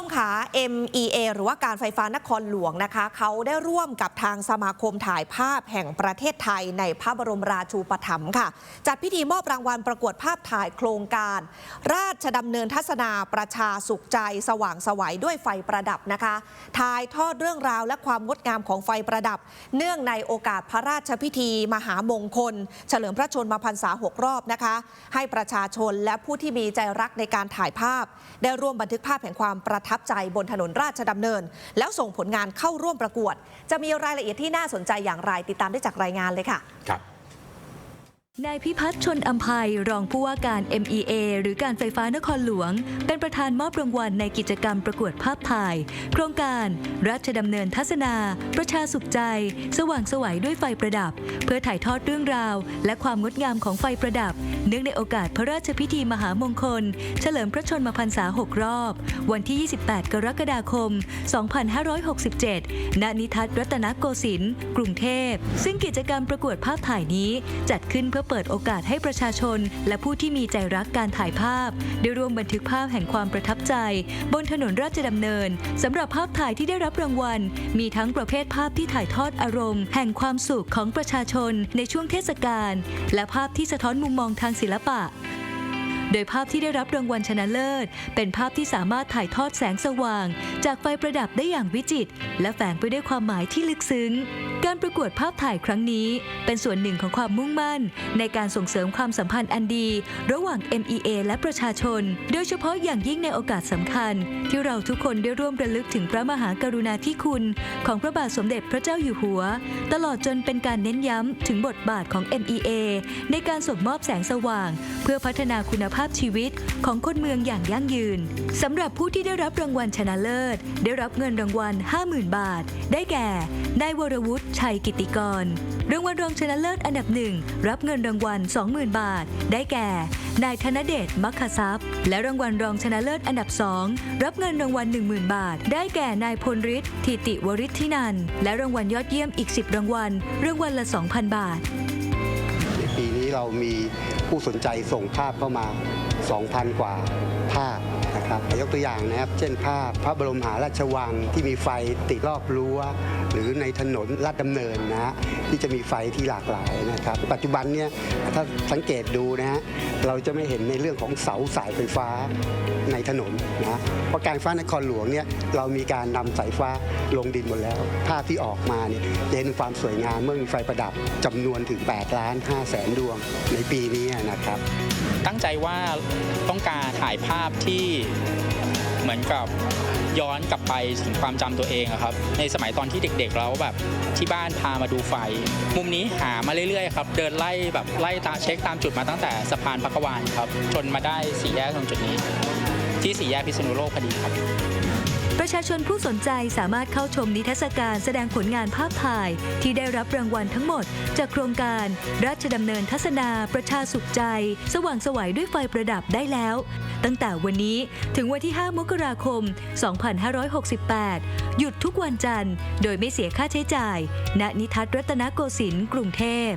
มค่ะ MEA หรือว่าการไฟฟ้านครหลวงนะคะ เขาได้ร่วมกับทางสมาคมถ่ายภาพแห่งประเทศไทยในพระบรมราชูปถัมภ์ค่ะ จัดพิธีมอบรางวัลประกวดภาพถ่ายโครงการ ราชดำเนินทัศนาประชาสุขใจ สว่างสวัยด้วยไฟประดับนะคะ ถ่ายทอดเรื่องราวและความงดงามของไฟประดับ เนื่องในโอกาสพระราชพิธี มหามงคล เฉลิมพระชนมพรรษาหกรอบนะคะ ให้ประชาชนและผู้ที่มีใจรักในการถ่ายภาพ ได้ร่วมบันทึกภาพแห่งความประทับใจบนถนนราชดำเนิน แล้วส่งผลงานเข้าร่วมประกวด จะมีรายละเอียดที่น่าสนใจอย่างไรติดตามได้จากรายงานเลยค่ะครับ นายพิพัฒน์ชนอัมภัยรองผู้ว่าการ MEA หรือการไฟฟ้านครหลวง เป็นประธานมอบรางวัลในกิจกรรมประกวดภาพถ่าย โครงการราชดำเนินทัศนา ประชาสุขใจ สว่างสวัยด้วยไฟประดับ เพื่อถ่ายทอดเรื่องราว และความงดงามของไฟประดับ เนื่องในโอกาสพระราชพิธีมหามงคล เฉลิมพระชนมพรรษา 6 รอบ วันที่ 28 กรกฎาคม 2567 ณ นิทัศน์รัตนโกสินทร์กรุงเทพ ซึ่งกิจกรรมประกวดภาพถ่ายนี้จัดขึ้นเพื่อเปิดโอกาสให้ประชาชน และผู้ที่มีใจรักการถ่ายภาพ ได้ร่วมบันทึกภาพแห่งความประทับใจ บนถนนราชดำเนินสำหรับภาพถ่ายที่ได้รับรางวัล มีทั้งประเภทภาพที่ถ่ายทอดอารมณ์ แห่งความสุขของประชาชนในช่วงเทศกาลและภาพที่สะท้อนมุมมองทางศิลปะโดยภาพที่ได้รับรางวัลชนะเลิศ เป็นภาพที่สามารถถ่ายทอดแสงสว่าง จากไฟประดับได้อย่างวิจิตรและแฝงไปด้วยความหมายที่ลึกซึ้งการประกวดภาพถ่ายครั้งนี้เป็นส่วนหนึ่งของความมุ่งมั่น ในการส่งเสริมความสัมพันธ์อันดี ระหว่าง MEA และประชาชน โดยเฉพาะอย่างยิ่งในโอกาสสำคัญ ที่เราทุกคนได้ร่วมระลึกถึงพระมหากรุณาธิคุณ ของพระบาทสมเด็จพระเจ้าอยู่หัว ตลอดจนเป็นการเน้นย้ำถึงบทบาทของ MEA ในการส่งมอบแสงสว่าง เพื่อพัฒนาคุณภาพชีวิตของคนเมืองอย่างยั่งยืนสำหรับผู้ที่ได้รับรางวัลชนะเลิศ ได้รับเงินรางวัล 50,000 บาท ได้แก่นายวรวุฒิชัยกิติกร รางวัลรองชนะเลิศอันดับหนึ่งรับเงินรางวัล 20,000 บาท ได้แก่ นายธนเดชมัคคทรัพย์ และรางวัลรองชนะเลิศอันดับสองรับเงินรางวัล 10,000 บาท ได้แก่นายพลฤทธิ์ทิติวริทธินันและรางวัลยอดเยี่ยมอีก 10 รางวัลรางวัลละ 2,000 บาท ในปีนี้เรามีผู้สนใจส่งภาพเข้ามา 2,000 กว่าภาพ นะครับยกตัวอย่างนะครับ เช่นภาพพระบรมหาราชวังที่มีไฟติดรอบรั้ว หรือในถนนลาดดำเนินนะฮะที่จะมีไฟที่หลากหลายนะครับ ปัจจุบันเนี่ยถ้าสังเกตดูนะฮะเราจะไม่เห็นในเรื่องของเสาสายไฟฟ้าในถนนนะเพราะการฟ้านครหลวงเนี่ยเรามีการนำสายฟ้าลงดินหมดแล้ว ภาพที่ออกมาเนี่ยเห็นความสวยงามเมื่อมีไฟประดับจำนวนถึง8ล้าน5แสนดวงในปีนี้นะครับ ตั้งใจว่าต้องการถ่ายภาพที่เหมือนกับย้อนกลับไปถึงความจำตัวเองอะครับ ในสมัยตอนที่เด็กๆแล้วแบบที่บ้านพามาดูไฟ มุมนี้หามาเรื่อยๆครับเดินไล่แบบไล่ตาเช็คตามจุดมาตั้งแต่สะพานพักวานครับจนมาได้สี่แยกตรงจุดนี้ ที่สี่แยกพิษณุโลกพอดีครับ ประชาชนผู้สนใจสามารถเข้าชมนิทรรศการแสดงผลงานภาพถ่าย ที่ได้รับรางวัลทั้งหมด จากโครงการ ราชดำเนินทัศนาประชาสุขใจ สว่างสวัยด้วยไฟประดับได้แล้ว ตั้งแต่วันนี้ถึงวันที่ 5 มกราคม 2568 หยุดทุกวันจันทร์ โดยไม่เสียค่าใช้จ่าย ณนิทัศรัตนโกสินทร์กรุงเทพ